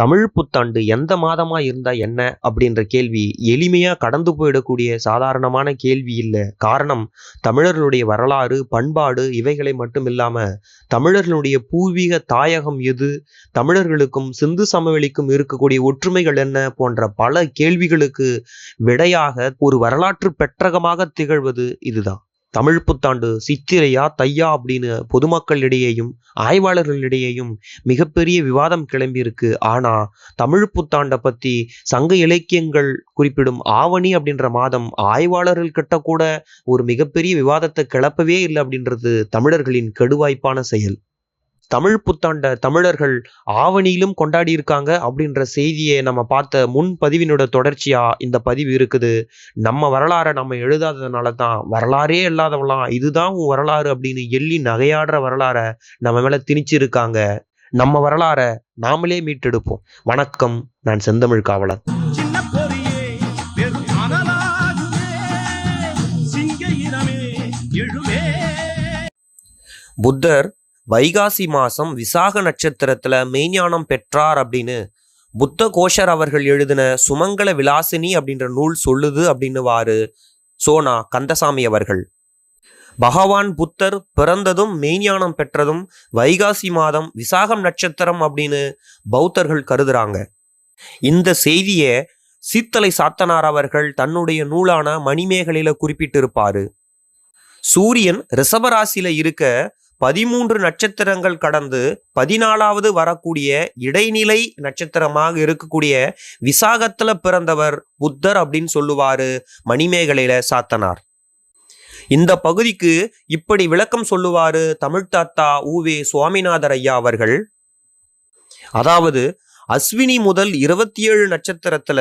தமிழ் புத்தாண்டு எந்த மாதமா இருந்தா என்ன அப்படின்ற கேள்வி எளிமையா கடந்து போயிடக்கூடிய சாதாரணமான கேள்வி இல்லை காரணம் தமிழர்களுடைய வரலாறு, பண்பாடு இவைகளை மட்டும் இல்லாம தமிழர்களுடைய பூர்வீக தாயகம் எது? தமிழர்களுக்கும் சிந்து சமவெளிக்கும் இருக்கக்கூடிய ஒற்றுமைகள் என்ன? போன்ற பல கேள்விகளுக்கு விடையாக ஒரு வரலாற்று பெற்றகமாக திகழ்வது இதுதான். தமிழ் புத்தாண்டு சித்திரையா தையா அப்படின்னு பொதுமக்களிடையேயும் ஆய்வாளர்களிடையேயும் மிகப்பெரிய விவாதம் கிளம்பியிருக்கு. ஆனா தமிழ் புத்தாண்டை பத்தி சங்க இலக்கியங்கள் குறிப்பிடும் ஆவணி அப்படின்ற மாதம் ஆய்வாளர்கள் கிட்ட கூட ஒரு மிகப்பெரிய விவாதத்தை கிளப்பவே இல்லை அப்படின்றது தமிழர்களின் கெடுவாய்ப்பான செயல். தமிழ் புத்தாண்ட தமிழர்கள் ஆவணியிலும் கொண்டாடி இருக்காங்க அப்படின்ற செய்தியை நம்ம பார்த்த முன் பதிவினோட தொடர்ச்சியா இந்த பதிவு இருக்குது. நம்ம வரலாறை நம்ம எழுதாததுனால தான் வரலாறே இல்லாதவங்களாம் இதுதான் உன் வரலாறு அப்படின்னு எள்ளி நகையாடுற வரலாறை நம்ம மேல திணிச்சிருக்காங்க. நம்ம வரலாறை நாமளே மீட்டெடுப்போம். வணக்கம் நான் செந்தமிழ் காவலன். புத்தர் வைகாசி மாதம் விசாக நட்சத்திரத்துல மெய்ஞானம் பெற்றார் அப்படின்னு புத்த கோஷர் அவர்கள் எழுதின சுமங்கல விலாசினி அப்படின்ற நூல் சொல்லுது அப்படின்னு வாரு சோனா கந்தசாமி அவர்கள். பகவான் புத்தர் பிறந்ததும் மெய்ஞானம் பெற்றதும் வைகாசி மாதம் விசாகம் நட்சத்திரம் அப்படின்னு பௌத்தர்கள் கருதுறாங்க. இந்த செய்தியை சீத்தலை சாத்தனார் அவர்கள் தன்னுடைய நூலான மணிமேகலையில குறிப்பிட்டிருப்பாரு. சூரியன் ரிஷபராசியில இருக்க பதிமூன்று நட்சத்திரங்கள் கடந்து பதினாலாவது வரக்கூடிய இடைநிலை நட்சத்திரமாக இருக்கக்கூடிய விசாகத்துல பிறந்தவர் புத்தர் அப்படின்னு சொல்லுவாரு மணிமேகலையில சாத்தனார். இந்த பகுதிக்கு இப்படி விளக்கம் சொல்லுவாரு தமிழ் தாத்தா ஊவே சுவாமிநாதர் ஐயா அவர்கள். அதாவது அஸ்வினி முதல் இருபத்தி ஏழு நட்சத்திரத்துல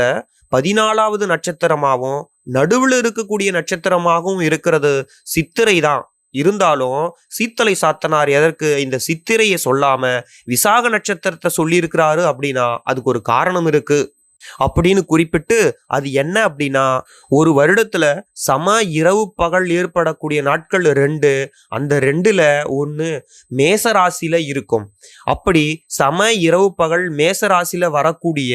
பதினாலாவது நட்சத்திரமாகவும் நடுவில் இருக்கக்கூடிய நட்சத்திரமாகவும் இருக்கிறது சித்திரை தான். இருந்தாலும் சீத்தலை சாத்தனார் எதற்கு இந்த சித்திரையை சொல்லாம விசாக நட்சத்திரத்தை சொல்லியிருக்கிறாரு அப்படின்னா அதுக்கு ஒரு காரணம் இருக்கு. அப்படின்னு குறிப்பிட்டு அது என்ன அப்படின்னா ஒரு வருடத்துல சம இரவு பகல் ஏற்படக்கூடிய நாட்கள் ரெண்டு அந்த ரெண்டுல ஒன்று மேச ராசியில இருக்கும். அப்படி சம இரவு பகல் மேச ராசியில வரக்கூடிய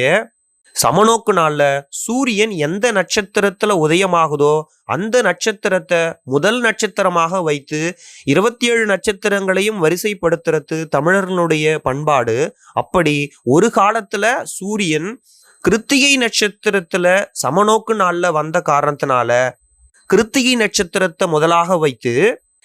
சமநோக்கு நாள்ல சூரியன் எந்த நட்சத்திரத்துல உதயமாகுதோ அந்த நட்சத்திரத்தை முதல் நட்சத்திரமாக வைத்து இருபத்தி ஏழு நட்சத்திரங்களையும் வரிசைப்படுத்துறது தமிழர்களுடைய பண்பாடு. அப்படி ஒரு காலத்துல சூரியன் கிருத்திகை நட்சத்திரத்துல சமநோக்கு நாள்ல வந்த காரணத்தினால கிருத்திகை நட்சத்திரத்தை முதலாக வைத்து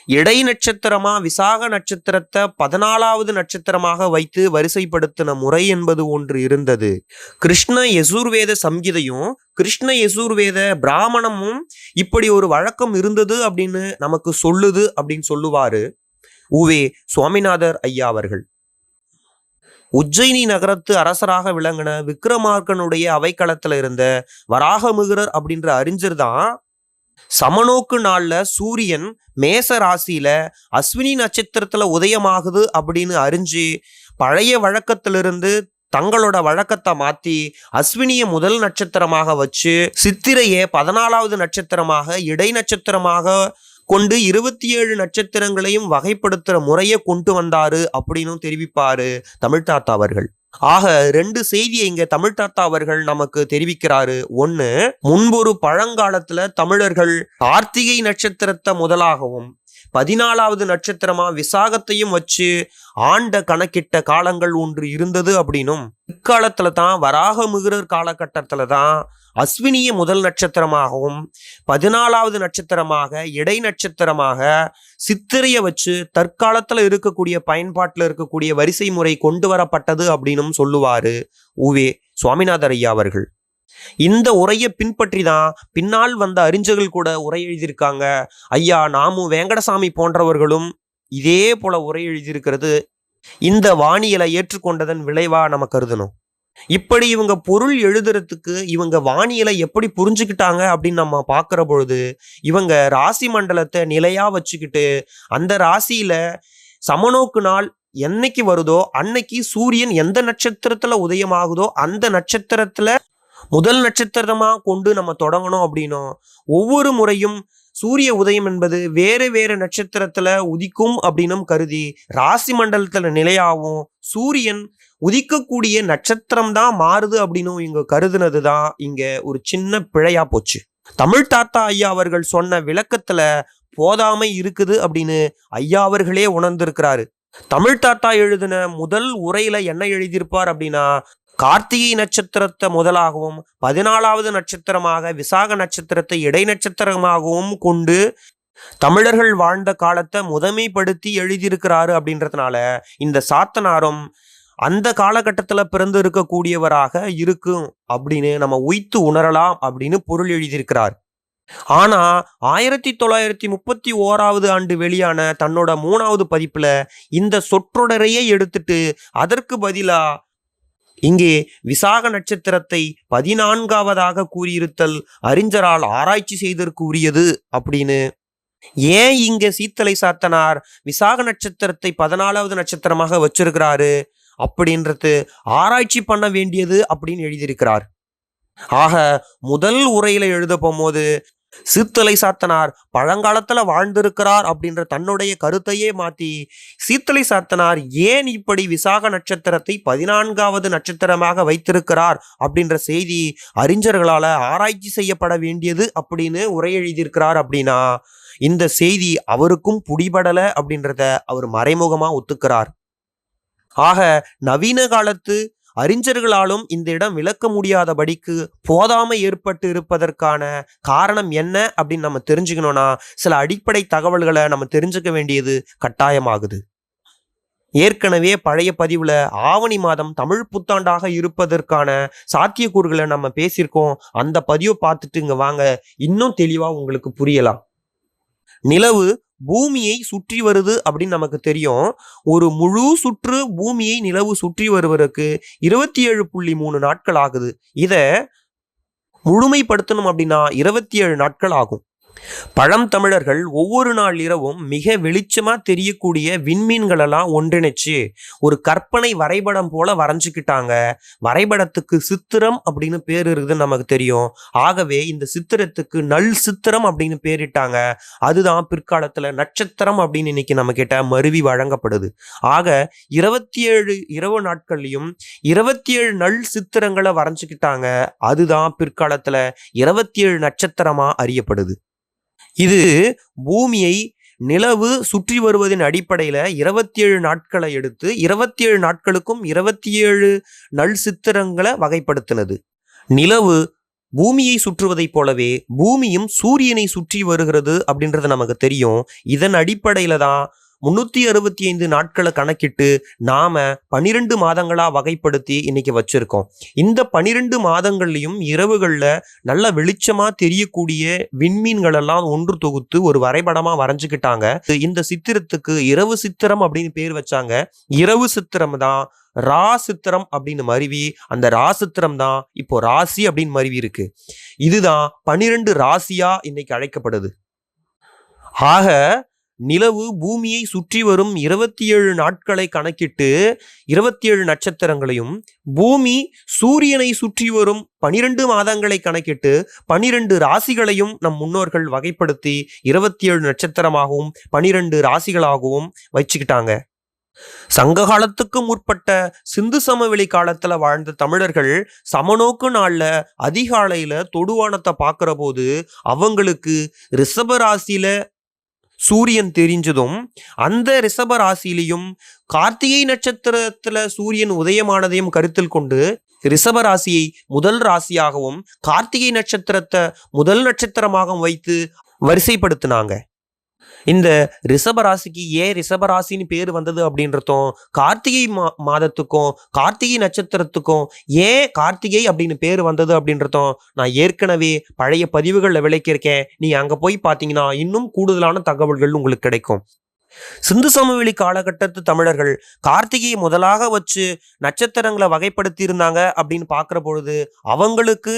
இடை நட்சத்திரமா விசாக நட்சத்திரத்தை பதினாலாவது நட்சத்திரமாக வைத்து வரிசைப்படுத்தின முறை என்பது ஒன்று இருந்தது. கிருஷ்ண யசூர்வேத சம்கிதையும் கிருஷ்ண யசூர்வேத பிராமணமும் இப்படி ஒரு வழக்கம் இருந்தது அப்படின்னு நமக்கு சொல்லுது அப்படின்னு சொல்லுவாரு. உவே சுவாமிநாதர் ஐயா அவர்கள். உஜ்ஜயினி நகரத்து அரசராக விளங்கின விக்ரமார்க்கனுடைய அவைக்களத்துல இருந்த வராகமிகுரர் அப்படின்ற அறிஞர் தான் சமநோக்கு நாள்ல சூரியன் மேச ராசியில அஸ்வினி நட்சத்திரத்துல உதயமாகுது அப்படின்னு அறிஞ்சு பழைய வழக்கத்திலிருந்து தங்களோட வழக்கத்தை மாத்தி அஸ்வினியை முதல் நட்சத்திரமாக வச்சு சித்திரையை பதினாலாவது நட்சத்திரமாக இடை நட்சத்திரமாக கொண்டு இருபத்தி ஏழு நட்சத்திரங்களையும் வகைப்படுத்துற முறையை கொண்டு வந்தாரு அப்படின்னு தெரிவிப்பாரு தமிழ்தாத்தா அவர்கள். ஆக ரெண்டு செய்தியை இங்க தமிழ் தாத்தா அவர்கள் நமக்கு தெரிவிக்கிறாரு. ஒண்ணு முன்பொரு பழங்காலத்துல தமிழர்கள் கார்த்திகை நட்சத்திரத்தை முதலாகவும் பதினாலாவது நட்சத்திரமா விசாகத்தையும் வச்சு ஆண்ட கணக்கிட்ட காலங்கள் ஒன்று இருந்தது அப்படின்னும் இக்காலத்துல தான் வராக வராகமிகுரர் காலகட்டத்துல தான் அஸ்வினியை முதல் நட்சத்திரமாகவும் பதினாலாவது நட்சத்திரமாக இடை நட்சத்திரமாக சித்திரையை வச்சு தற்காலத்தில் இருக்கக்கூடிய பயன்பாட்டில் இருக்கக்கூடிய வரிசை முறை கொண்டு வரப்பட்டது அப்படின்னும் சொல்லுவார் உவே சுவாமிநாதர் ஐயா அவர்கள். இந்த உரையை பின்பற்றி தான் பின்னால் வந்த அறிஞர்கள் கூட உரை எழுதியிருக்காங்க. ஐயா நாமும் வேங்கடசாமி போன்றவர்களும் இதே போல உரை எழுதியிருக்கிறது. இந்த வானியலை ஏற்றுக்கொண்டதன் விளைவா நம்ம கருதணும். இப்படி இவங்க பொருள் எழுதுறதுக்கு இவங்க வானியலை எப்படி புரிஞ்சுக்கிட்டாங்க அப்படின்னு நம்ம பார்க்குற பொழுது இவங்க ராசி மண்டலத்தை நிலையா வச்சுக்கிட்டு அந்த ராசியில சமநோக்கு நாள் என்னைக்கு வருதோ அன்னைக்கு சூரியன் எந்த நட்சத்திரத்துல உதயமாகுதோ அந்த நட்சத்திரத்துல முதல் நட்சத்திரமா கொண்டு நம்ம தொடங்கணும் அப்படின்னும் ஒவ்வொரு முறையும் சூரிய உதயம் என்பது வேறு வேறு நட்சத்திரத்துல உதிக்கும் அப்படின்னும் கருதி ராசி மண்டலத்துல நிலையாகும் சூரியன் உதிக்கக்கூடிய நட்சத்திரம் தான் மாறுது அப்படின்னு இங்க கருதுனது தான் இங்க ஒரு சின்ன பிழையா போச்சு. தமிழ் தாத்தா ஐயா அவர்கள் சொன்ன விளக்கத்துல போதாமை இருக்குது அப்படின்னு ஐயா அவர்களே உணர்ந்திருக்கிறாரு. தமிழ் தாத்தா எழுதின முதல் உரையில என்ன எழுதியிருப்பார் அப்படின்னா கார்த்திகை நட்சத்திரத்தை முதலாகவும் பதினாலாவது நட்சத்திரமாக விசாக நட்சத்திரத்தை இடை நட்சத்திரமாகவும் கொண்டு தமிழர்கள் வாழ்ந்த காலத்தை முதன்மைப்படுத்தி எழுதியிருக்கிறாரு அப்படின்றதுனால இந்த சாத்தனாரும் அந்த காலகட்டத்தில் பிறந்து இருக்கக்கூடியவராக இருக்கும் அப்படின்னு நம்ம உய்த்து உணரலாம் அப்படின்னு பொருள் எழுதியிருக்கிறார். ஆனா ஆயிரத்தி தொள்ளாயிரத்தி முப்பத்தி ஓராவது ஆண்டு வெளியான தன்னோட மூணாவது பதிப்புல இந்த சொற்றொடரையே எடுத்துட்டு அதற்கு பதிலா இங்கே விசாக நட்சத்திரத்தை பதினான்காவதாக கூறியிருத்தல் அறிஞரால் ஆராய்ச்சி செய்தற்கு உரியது அப்படின்னு. ஏன் இங்க சீத்தலை சாத்தனார் விசாக நட்சத்திரத்தை பதினாலாவது நட்சத்திரமாக வச்சிருக்கிறாரு? அப்படின்றது ஆராய்ச்சி பண்ண வேண்டியது அப்படின்னு எழுதியிருக்கிறார். ஆக முதல் உரையில எழுத போகும்போது சீத்தலை சாத்தனார் பழங்காலத்துல வாழ்ந்திருக்கிறார் அப்படின்ற தன்னுடைய கருத்தையே மாத்தி சீத்தலை சாத்தனார் ஏன் இப்படி விசாக நட்சத்திரத்தை பதினான்காவது நட்சத்திரமாக வைத்திருக்கிறார்? அப்படின்ற செய்தி அறிஞர்களால ஆராய்ச்சி செய்யப்பட வேண்டியது அப்படின்னு உரை எழுதியிருக்கிறார் அப்படின்னா இந்த செய்தி அவருக்கும் புடிபடலை அப்படின்றத அவர் மறைமுகமா ஒத்துக்கிறார். ஆக நவீன காலத்து அறிஞர்களாலும் இந்த இடம் விளக்க முடியாதபடிக்கு போதாமை ஏற்பட்டு இருப்பதற்கான காரணம் என்ன அப்படின்னு நம்ம தெரிஞ்சுக்கணும்னா சில அடிப்படை தகவல்களை நம்ம தெரிஞ்சுக்க வேண்டியது கட்டாயமாகுது. ஏற்கனவே பழைய பதிவில் ஆவணி மாதம் தமிழ் புத்தாண்டாக இருப்பதற்கான சாத்தியக்கூறுகளை நம்ம பேசியிருக்கோம். அந்த பதிவை பார்த்துட்டு இங்கே வாங்க. இன்னும் தெளிவாக உங்களுக்கு புரியலாம். நிலவு பூமியை சுற்றி வருது அப்படின்னு நமக்கு தெரியும். ஒரு முழு சுற்று பூமியை நிலவு சுற்றி வருவதற்கு இருபத்தி ஏழு புள்ளி மூணு நாட்கள் ஆகுது. இதை முழுமைப்படுத்தணும் அப்படின்னா இருபத்தி ஏழு நாட்கள் ஆகும். பழந்தமிழர்கள் ஒவ்வொரு நாள் இரவும் மிக வெளிச்சமாக தெரியக்கூடிய விண்மீன்களெல்லாம் ஒன்றிணைச்சு ஒரு கற்பனை வரைபடம் போல வரைஞ்சிக்கிட்டாங்க. வரைபடத்துக்கு சித்திரம் அப்படின்னு பேர் இருக்குதுன்னு நமக்கு தெரியும். ஆகவே இந்த சித்திரத்துக்கு நல் சித்திரம் அப்படின்னு பேரிட்டாங்க. அதுதான் பிற்காலத்தில் நட்சத்திரம் அப்படின்னு இன்னைக்கு நம்ம கிட்ட மருவி வழங்கப்படுது. ஆக இருபத்தி ஏழு இரவு நாட்கள்லையும் இருபத்தி ஏழு நல் சித்திரங்களை வரைஞ்சுக்கிட்டாங்க. அதுதான் பிற்காலத்தில் இருபத்தி ஏழு நட்சத்திரமாக அறியப்படுது. இது பூமியை நிலவு சுற்றி வருவதின் அடிப்படையில் இருபத்தி ஏழு நாட்களை எடுத்து இருபத்தி ஏழு நாட்களுக்கும் இருபத்தி ஏழு நல் சித்திரங்களை வகைப்படுத்தினது. நிலவு பூமியை சுற்றுவதைப் போலவே பூமியும் சூரியனை சுற்றி வருகிறது அப்படின்றது நமக்கு தெரியும். இதன் அடிப்படையில் தான் முன்னூத்தி அறுபத்தி ஐந்து நாட்களை கணக்கிட்டு நாம பனிரெண்டு மாதங்களா வகைப்படுத்தி இன்னைக்கு வச்சிருக்கோம். இந்த பனிரெண்டு மாதங்கள்லயும் இரவுகள்ல நல்ல வெளிச்சமா தெரியக்கூடிய விண்மீன்கள் எல்லாம் ஒன்று தொகுத்து ஒரு வரைபடமா வரைஞ்சுக்கிட்டாங்க. இந்த சித்திரத்துக்கு இரவு சித்திரம் அப்படின்னு பேர் வச்சாங்க. இரவு சித்திரம் தான் ரா சித்திரம் அப்படின்னு மருவி அந்த ராசித்திரம் தான் இப்போ ராசி அப்படின்னு மருவி இருக்கு. இதுதான் பனிரெண்டு ராசியா இன்னைக்கு அழைக்கப்படுது. ஆக நிலவு பூமியை சுற்றி வரும் இருபத்தி ஏழு நாட்களை கணக்கிட்டு இருபத்தி ஏழு நட்சத்திரங்களையும் பூமி சூரியனை சுற்றி வரும் பனிரெண்டு மாதங்களை கணக்கிட்டு பனிரெண்டு ராசிகளையும் நம் முன்னோர்கள் வகைப்படுத்தி இருபத்தி ஏழு நட்சத்திரமாகவும் பனிரெண்டு ராசிகளாகவும் வச்சுக்கிட்டாங்க. சங்க காலத்துக்கு முற்பட்ட சிந்து சமவெளி காலத்துல வாழ்ந்த தமிழர்கள் சமநோக்கு நாள்ல அதிகாலையில தொடுவானத்தை பார்க்குற போது அவங்களுக்கு ரிஷப ராசியில சூரியன் தெரிஞ்சதும் அந்த ரிஷப ராசியிலையும் கார்த்திகை நட்சத்திரத்துல சூரியன் உதயமானதையும் கருத்தில் கொண்டு ரிஷப ராசியை முதல் ராசியாகவும் கார்த்திகை நட்சத்திரத்தை முதல் நட்சத்திரமாகவும் வைத்து வரிசைப்படுத்தினாங்க. இந்த ரிஷபராசிக்கு ஏன் ரிஷபராசின்னு பேர் வந்தது அப்படின்றதும் கார்த்திகை மா மாதத்துக்கும் கார்த்திகை நட்சத்திரத்துக்கும் ஏன் கார்த்திகை அப்படின்னு பேர் வந்தது அப்படின்றதும் நான் ஏற்கனவே பழைய பதிவுகளில் விளக்கியிருக்கேன். நீ அங்கே போய் பார்த்தீங்கன்னா இன்னும் கூடுதலான தகவல்கள் உங்களுக்கு கிடைக்கும். சிந்து சமவெளி காலகட்டத்து தமிழர்கள் கார்த்திகையை முதலாக வச்சு நட்சத்திரங்களை வகைப்படுத்தி இருந்தாங்க அப்படின்னு பார்க்குற பொழுது அவங்களுக்கு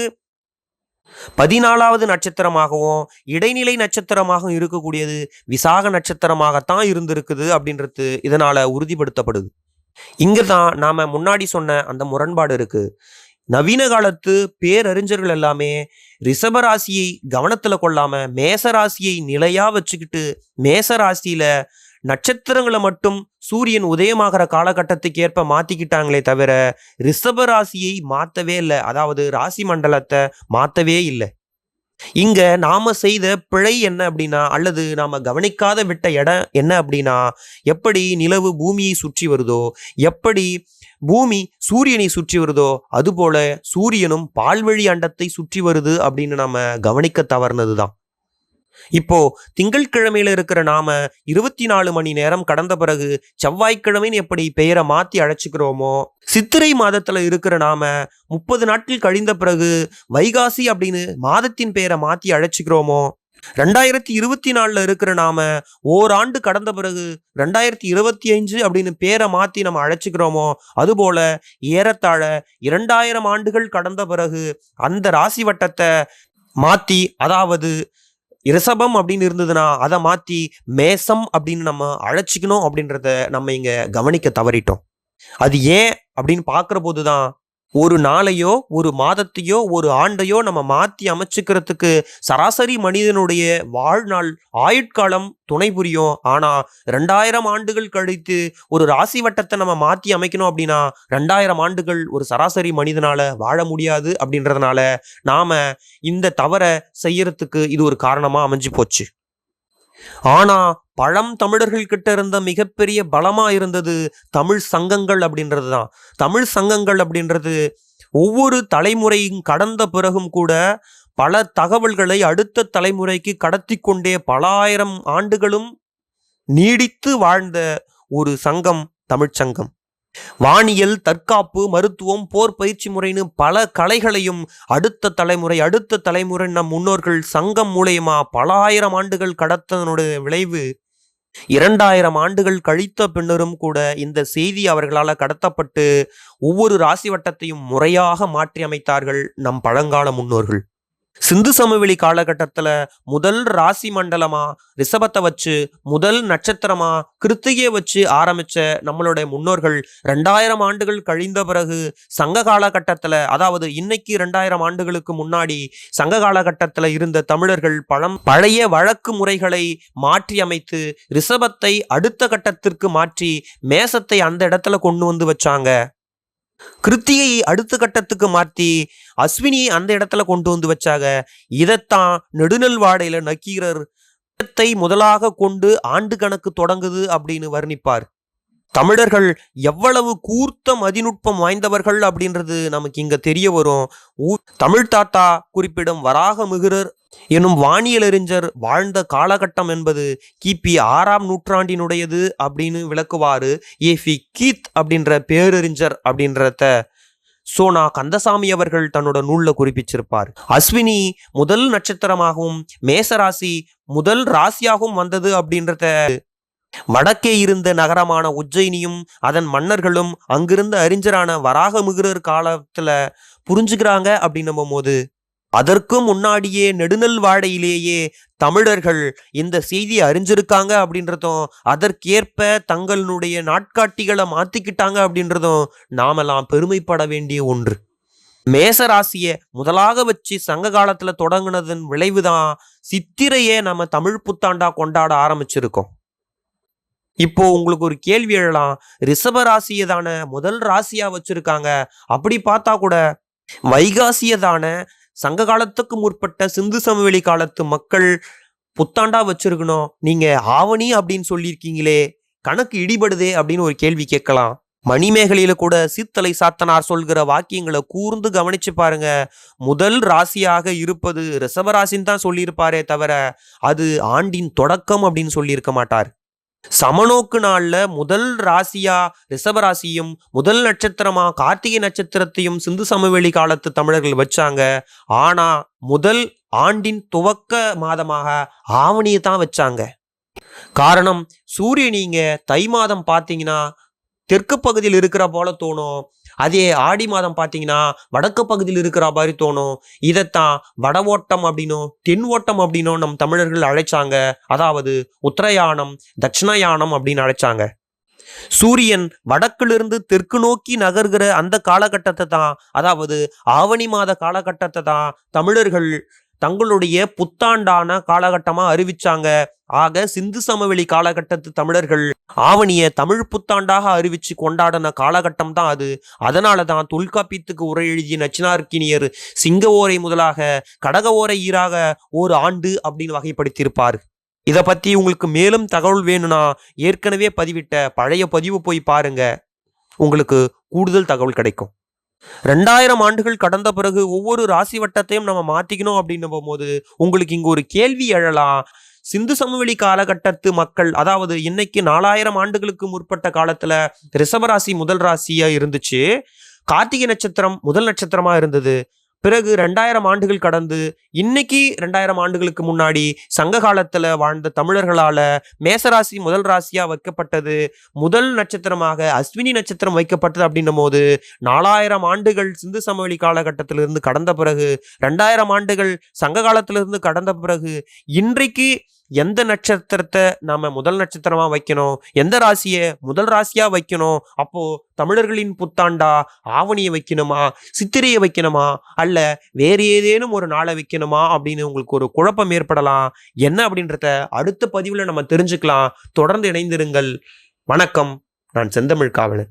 பதினாலாவது நட்சத்திரமாகவும் இடைநிலை நட்சத்திரமாகவும் இருக்கக்கூடியது விசாக நட்சத்திரமாகத்தான் இருந்திருக்குது அப்படின்றது இதனால் உறுதிப்படுத்தப்படுது. இங்கே தான் நாம் முன்னாடி சொன்ன அந்த முரண்பாடு இருக்குது நவீன காலத்து பேரறிஞர்கள் எல்லாமே ரிஷபராசியை கவனத்தில் கொள்ளாமல் மேசராசியை மேச ராசியை வச்சுக்கிட்டு மேசராசியில் நட்சத்திரங்களை மட்டும் சூரியன் உதயமாகிற காலகட்டத்துக்கு ஏற்ப மாத்திக்கிட்டாங்களே தவிர ரிஷப ராசியை மாத்தவே இல்லை. அதாவது ராசி மண்டலத்தை மாத்தவே இல்லை. இங்க நாம செய்த பிழை என்ன அப்படின்னா அல்லது நாம கவனிக்காத விட்ட இடம் என்ன அப்படின்னா எப்படி நிலவு பூமியை சுற்றி வருதோ எப்படி பூமி சூரியனை சுற்றி வருதோ அதுபோல சூரியனும் பால்வழி அண்டத்தை சுற்றி வருது அப்படின்னு நாம கவனிக்க தவறுனது தான் இப்போ திங்கட்கிழமையில இருக்கிற நாம இருபத்தி நாலு மணி நேரம் கடந்த பிறகு செவ்வாய்க்கிழமைன்னு எப்படி பெயரை மாத்தி அழைச்சிக்கிறோமோ சித்திரை மாதத்துல இருக்கிற நாம முப்பது நாட்கள் கழிந்த பிறகு வைகாசி அப்படின்னு மாதத்தின் பெயரை மாத்தி அழைச்சிக்கிறோமோ ரெண்டாயிரத்தி இருபத்தி நாலுல இருக்கிற நாம ஓராண்டு கடந்த பிறகு ரெண்டாயிரத்தி இருபத்தி அஞ்சு அப்படின்னு பேரை மாத்தி நம்ம அழைச்சிக்கிறோமோ அதுபோல ஏறத்தாழ இரண்டாயிரம் ஆண்டுகள் கடந்த பிறகு அந்த ராசி வட்டத்தை மாத்தி அதாவது இரசபம் அப்படின்னு இருந்ததுன்னா அதை மாற்றி மேசம் அப்படின்னு நம்ம அழைச்சிக்கணும் அப்படின்றத நம்ம இங்கே கவனிக்க தவறிட்டோம். அது ஏன் அப்படின்னு பார்க்குற போது தான் ஒரு நாளையோ ஒரு மாதத்தையோ ஒரு ஆண்டையோ நம்ம மாற்றி அமைச்சுக்கிறதுக்கு சராசரி மனிதனுடைய வாழ்நாள் ஆயுட்காலம் துணை புரியும். ஆனால் ரெண்டாயிரம் ஆண்டுகள் கழித்து ஒரு ராசி வட்டத்தை நம்ம மாற்றி அமைக்கணும் அப்படின்னா ரெண்டாயிரம் ஆண்டுகள் ஒரு சராசரி மனிதனால் வாழ முடியாது அப்படின்றதுனால நாம் இந்த தவறை செய்யறதுக்கு இது ஒரு காரணமாக அமைஞ்சு போச்சு. ஆனால் பழம் தமிழர்கள் கிட்ட இருந்த மிகப்பெரிய பலமா இருந்தது தமிழ் சங்கங்கள் அப்படின்றது தான் தமிழ் சங்கங்கள் அப்படின்றது ஒவ்வொரு தலைமுறையும் கடந்த பிறகும் கூட பல தகவல்களை அடுத்த தலைமுறைக்கு கடத்தி கொண்டே பல ஆயிரம் ஆண்டுகளும் நீடித்து வாழ்ந்த ஒரு சங்கம் தமிழ்ச்சங்கம் வானியல் தற்காப்பு மருத்துவம் போர் பயிற்சி முறைன்னு பல கலைகளையும் அடுத்த தலைமுறை அடுத்த தலைமுறை நம் முன்னோர்கள் சங்கம் மூலயமா பல ஆயிரம் ஆண்டுகள் கடத்ததனுடைய விளைவு இரண்டாயிரம் ஆண்டுகள் கழித்த பின்னரும் கூட இந்த செய்தி அவர்களால் கடத்தப்பட்டு ஒவ்வொரு ராசி வட்டத்தையும் முறையாக மாற்றி அமைத்தார்கள் நம் பழங்கால முன்னோர்கள். சிந்து சமவெளி காலகட்டத்துல முதல் ராசி மண்டலமா ரிஷபத்தை வச்சு முதல் நட்சத்திரமா கிருத்திகையை வச்சு ஆரம்பிச்ச நம்மளுடைய முன்னோர்கள் ரெண்டாயிரம் ஆண்டுகள் கழிந்த பிறகு சங்க காலகட்டத்துல அதாவது இன்னைக்கு ரெண்டாயிரம் ஆண்டுகளுக்கு முன்னாடி சங்க காலகட்டத்துல இருந்த தமிழர்கள் பழம் பழைய வழக்கு முறைகளை மாற்றி அமைத்து ரிஷபத்தை அடுத்த கட்டத்திற்கு மாற்றி மேசத்தை அந்த இடத்துல கொண்டு வந்து வச்சாங்க. கிருத்தியை அடுத்த கட்டத்துக்கு மாற்றி அஸ்வினியை அந்த இடத்துல கொண்டு வந்து வச்சாங்க இதைத்தான் நெடுநெல்வாடையில நக்கீரர் இடத்தை முதலாக கொண்டு ஆண்டு கணக்கு தொடங்குது அப்படின்னு வர்ணிப்பார். தமிழர்கள் எவ்வளவு கூர்த்த மதிநுட்பம் வாய்ந்தவர்கள் அப்படின்றது நமக்கு இங்க தெரிய வரும். தமிழ் தாத்தா குறிப்பிடும் வராக மிகுரர் எனும் வானியலறிஞர் வாழ்ந்த காலகட்டம் என்பது கிபி ஆறாம் நூற்றாண்டினுடையது அப்படின்னு விளக்குவாரு. ஏஃபி கீத் அப்படின்ற பேரறிஞர் அப்படின்றத சோனா கந்தசாமி அவர்கள் தன்னோட நூலில் குறிப்பிச்சிருப்பார். அஸ்வினி முதல் நட்சத்திரமாகவும் மேசராசி முதல் ராசியாகவும் வந்தது அப்படின்றத வடக்கே இருந்த நகரமான உஜ்ஜயினியும் அதன் மன்னர்களும் அங்கிருந்த அறிஞரான வராகமுகிரர் காலத்துல புரிஞ்சுக்கிறாங்க அப்படின்னும் போது அதற்கும் முன்னாடியே நெடுநெல்வாடையிலேயே தமிழர்கள் இந்த செய்தியை அறிஞ்சிருக்காங்க அப்படின்றதும் அதற்கேற்ப தங்களுடைய நாட்காட்டிகளை மாத்திக்கிட்டாங்க அப்படின்றதும் நாமெல்லாம் பெருமைப்பட வேண்டிய ஒன்று. மேசராசியை முதலாக வச்சு சங்க காலத்துல தொடங்குனதன் விளைவுதான் சித்திரையே நம்ம தமிழ் புத்தாண்டா கொண்டாட ஆரம்பிச்சிருக்கோம். இப்போ உங்களுக்கு ஒரு கேள்வி எழலாம் ரிஷப ராசியை தானே முதல் ராசியா வச்சிருக்காங்க அப்படி பார்த்தா கூட வைகாசியதான சங்க காலத்துக்கு முற்பட்ட சிந்து சமவெளி காலத்து மக்கள் புத்தாண்டா வச்சிருக்கணும். நீங்க ஆவணி அப்படின்னு சொல்லியிருக்கீங்களே கணக்கு இடிபடுதே அப்படின்னு ஒரு கேள்வி கேட்கலாம். மணிமேகலையில கூட சீத்தலை சாத்தனார் சொல்கிற வாக்கியங்களை கூர்ந்து கவனிச்சு பாருங்க. முதல் ராசியாக இருப்பது ரிசவராசின்னு தான் சொல்லியிருப்பாரே தவிர அது ஆண்டின் தொடக்கம் அப்படின்னு சொல்லியிருக்க மாட்டார். சமநோக்கு நாளில் முதல் ராசியா ரிஷபராசியும் முதல் நட்சத்திரமா கார்த்திகை நட்சத்திரத்தையும் சிந்து சமவெளி காலத்து தமிழர்கள் வச்சாங்க. ஆனா முதல் ஆண்டின் துவக்க மாதமாக ஆவணியை தான் வச்சாங்க. காரணம் சூரியன் நீங்க தை மாதம் பார்த்தீங்கன்னா தெற்கு பகுதியில் இருக்கிற போல தோணும். அதே ஆடி மாதம் பார்த்தீங்கன்னா வடக்கு பகுதியில் இருக்கிற மாதிரி தோணும். இதைத்தான் வட ஓட்டம் அப்படின்னும் தென் ஓட்டம் அப்படின்னும் நம் தமிழர்கள் அழைச்சாங்க. அதாவது உத்தரயானம் தட்சிணயானம் அப்படின்னு அழைச்சாங்க. சூரியன் வடக்கிலிருந்து தெற்கு நோக்கி நகர்கிற அந்த காலகட்டத்தை தான் அதாவது ஆவணி மாத காலகட்டத்தை தான் தமிழர்கள் தங்களுடைய புத்தாண்டான காலகட்டமா அறிவிச்சாங்க. ஆக சிந்து சமவெளி காலகட்டத்து தமிழர்கள் ஆவணிய தமிழ் புத்தாண்டாக அறிவிச்சு கொண்டாடின காலகட்டம் தான் அது. அதனால தான் தொல்காப்பியத்துக்கு உரை எழுதிய நச்சினார்க்கினியர் சிங்க ஓரை முதலாக கடக ஓரை ஈராக ஒரு ஆண்டு அப்படின்னு வகைப்படுத்தியிருப்பார். இதை பத்தி உங்களுக்கு மேலும் தகவல் வேணும்னா ஏற்கனவே பதிவிட்ட பழைய பதிவு போய் பாருங்க. உங்களுக்கு கூடுதல் தகவல் கிடைக்கும். ரெண்டாயிரம் ஆண்டுகள் கடந்த பிறகு ஒவ்வொரு ராசி வட்டத்தையும் நம்ம மாத்திக்கணும் அப்படின்னும் போது உங்களுக்கு இங்க ஒரு கேள்வி எழலாம். சிந்து சமவெளி காலகட்டத்து மக்கள் அதாவது இன்னைக்கு நாலாயிரம் ஆண்டுகளுக்கு முற்பட்ட காலத்துல ரிஷபராசி முதல் ராசியா இருந்துச்சு. கார்த்திகை நட்சத்திரம் முதல் நட்சத்திரமா இருந்தது. பிறகு ரெண்டாயிரம் ஆண்டுகள் கடந்து இன்னைக்கு ரெண்டாயிரம் ஆண்டுகளுக்கு முன்னாடி சங்க காலத்தில் வாழ்ந்த தமிழர்களால் மேசராசி முதல் ராசியாக வைக்கப்பட்டது. முதல் நட்சத்திரமாக அஸ்வினி நட்சத்திரம் வைக்கப்பட்டது அப்படின்னும் போது நாலாயிரம் ஆண்டுகள் சிந்து சமவெளி காலகட்டத்திலிருந்து கடந்த பிறகு ரெண்டாயிரம் ஆண்டுகள் சங்க காலத்திலிருந்து கடந்த பிறகு இன்றைக்கு எந்த நட்சத்திரத்தை நாம முதல் நட்சத்திரமா வைக்கணும்? எந்த ராசியை முதல் ராசியா வைக்கணும்? அப்போ தமிழர்களின் புத்தாண்டா? ஆவணியை வைக்கணுமா? சித்திரையை வைக்கணுமா? அல்ல வேறு ஏதேனும் ஒரு நாளை வைக்கணுமா? அப்படின்னு உங்களுக்கு ஒரு குழப்பம் ஏற்படலாம். என்ன அப்படின்றத அடுத்த பதிவில் நம்ம தெரிஞ்சுக்கலாம். தொடர்ந்து இணைந்திருங்கள். வணக்கம். நான் செந்தமிழ் காவலன்.